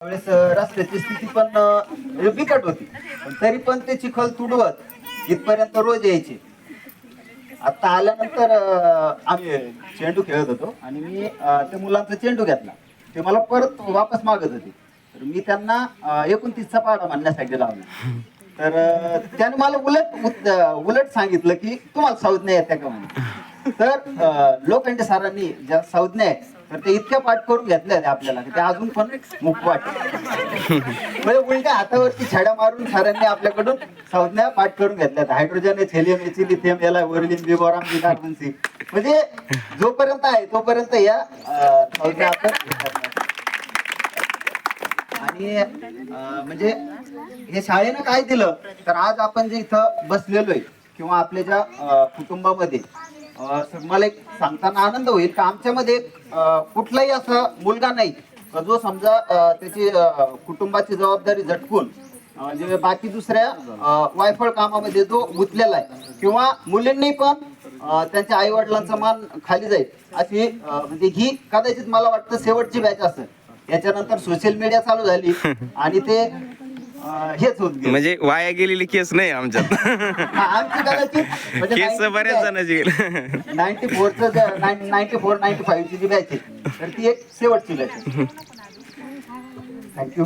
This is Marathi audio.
त्यावेळेस रस्त्याची स्थिती पण म्हणजे बिकट होती. पण तरी पण ते चिखल तुडवत इथपर्यंत रोज यायचे. आता आल्यानंतर आम्ही चेंडू खेळत होतो आणि मी त्या मुलांचा चेंडू घेतला. ते मला परत वापस मागत होते. तर मी त्यांना एकोणतीसचा पाडा म्हणण्यासाठी लावला. तर त्याने मला उलट उलट सांगितलं की तुम्हाला संज्ञा येते का म्हणून? तर लोक लोखंडे सरांनी ज्या संज्ञा आहेत तर ते इतक्या पाठ करून घेतल्या आहेत आपल्याला ते अजून पण मुख वाट म्हणजे उलट्या हातावरती छड्या मारून सरांनी आपल्याकडून संज्ञा पाठ करून घेतल्यात hydrogen H helium H lithium याला वर्लिन बिबोराम कार्बन सी म्हणजे जोपर्यंत आहे तोपर्यंत या संज्ञा आपण आणि म्हणजे हे शाळेनं काय दिलं? तर आज आपण जे इथं बसलेलो आहे किंवा आपल्या ज्या कुटुंबामध्ये मला एक सांगताना आनंद होईल का आमच्यामध्ये कुठलाही असा मुलगा नाही. जो समजा त्याची कुटुंबाची जबाबदारी झटकून म्हणजे बाकी दुसऱ्या वायफळ कामामध्ये जो गुंतलेला आहे किंवा मुलींनी पण त्यांच्या आई वडिलांचा मान खाली जाईल अशी म्हणजे ही कदाचित मला वाटतं शेवटची बॅच असेल. याच्यानंतर सोशल मीडिया चालू झाली आणि ते हेच होत गेलं. म्हणजे वाया गेलेली केस नाही आमच्यात. हा, आमची कदाचित म्हणजे केस बऱ्याच जणांची गेले. नाईन्टी फोरचं नाईन्टी फोर नाईन्टी फाईव्हची जी बॅच आहे तर ती एक शेवटची बॅच आहे. थँक्यू